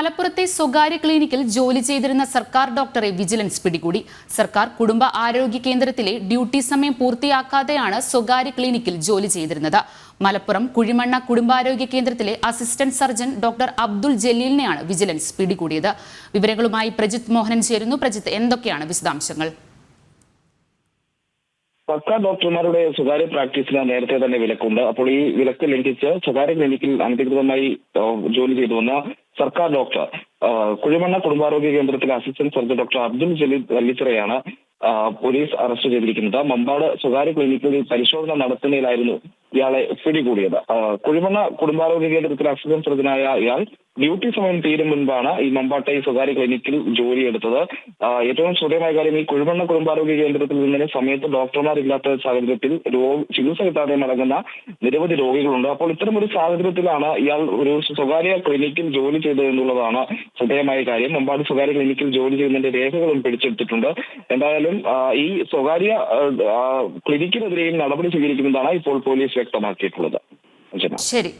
മലപ്പുറത്തെ സ്വകാര്യ ക്ലിനിക്കിൽ ജോലി ചെയ്തിരുന്ന സർക്കാർ ഡോക്ടറെ വിജിലൻസ് പിടികൂടി. സർക്കാർ കുടുംബ ആരോഗ്യ കേന്ദ്രത്തിലെ ഡ്യൂട്ടി സമയം പൂർത്തിയാക്കാതെയാണ് സ്വകാര്യ ക്ലിനിക്കിൽ ജോലി ചെയ്തിരുന്നത്. മലപ്പുറം കുഴിമണ്ണ കുടുംബാരോഗ്യ കേന്ദ്രത്തിലെ അസിസ്റ്റന്റ് സർജൻ ഡോക്ടർ അബ്ദുൾ ജലീലിനെയാണ് വിജിലൻസ് പിടികൂടിയത്. വിവരങ്ങളുമായി പ്രജിത് മോഹനൻ ചേരുന്നു. പ്രജിത്ത് എന്തൊക്കെയാണ് വിശദാംശങ്ങൾ? സർക്കാർ ഡോക്ടർമാരുടെ സ്വകാര്യ പ്രാക്ടീസിന് നേരത്തെ തന്നെ വിലക്കുണ്ട്. അപ്പോൾ ഈ വിലക്ക് ലംഘിച്ച് സ്വകാര്യ ക്ലിനിക്കിൽ അനധികൃതമായി ജോലി ചെയ്തു വന്ന സർക്കാർ ഡോക്ടർ. കുഴിമണ്ണ കുടുംബാരോഗ്യ കേന്ദ്രത്തിലെ assistant surgeon doctor Abdul Jaleel വല്ലിച്ചിറയാണ് police arrest ചെയ്തിരിക്കുന്നത്. മമ്പാട് സ്വകാര്യ ക്ലിനിക്കിൽ പരിശോധന നടത്തുന്നതിലായിരുന്നു ഇയാളെ പിടികൂടിയത്. കുഴിമണ്ണ കുടുംബാരോഗ്യ കേന്ദ്രത്തിലെ അസിസ്റ്റന്റ് സർജനായ ഇയാൾ ഡ്യൂട്ടി സമയം തീരും മുൻപാണ് ഈ മമ്പാട്ടെ സ്വകാര്യ ക്ലിനിക്കിൽ ജോലിയെടുത്തത്. ഏറ്റവും ശ്രദ്ധേയമായ കാര്യം ഈ കുഴിമണ്ണ കുടുംബാരോഗ്യ കേന്ദ്രത്തിൽ നിന്ന് സമയത്ത് ഡോക്ടർമാരില്ലാത്ത സാഹചര്യത്തിൽ രോഗ ചികിത്സ കിട്ടാതെ മടങ്ങുന്ന നിരവധി രോഗികളുണ്ട്. അപ്പോൾ ഇത്തരം ഒരു സാഹചര്യത്തിലാണ് ഇയാൾ ഒരു സ്വകാര്യ ക്ലിനിക്കിൽ ജോലി ചെയ്തത് എന്നുള്ളതാണ് ശ്രദ്ധേയമായ കാര്യം. മമ്പാട് സ്വകാര്യ ക്ലിനിക്കിൽ ജോലി ചെയ്യുന്നതിന്റെ രേഖകളും പിടിച്ചെടുത്തിട്ടുണ്ട്. എന്തായാലും ഈ സ്വകാര്യ ക്ലിനിക്കിനെതിരെയും നടപടി സ്വീകരിക്കുന്നതാണ് ഇപ്പോൾ പോലീസ് വ്യക്തമാക്കിയിട്ടുള്ളത്. ശരി.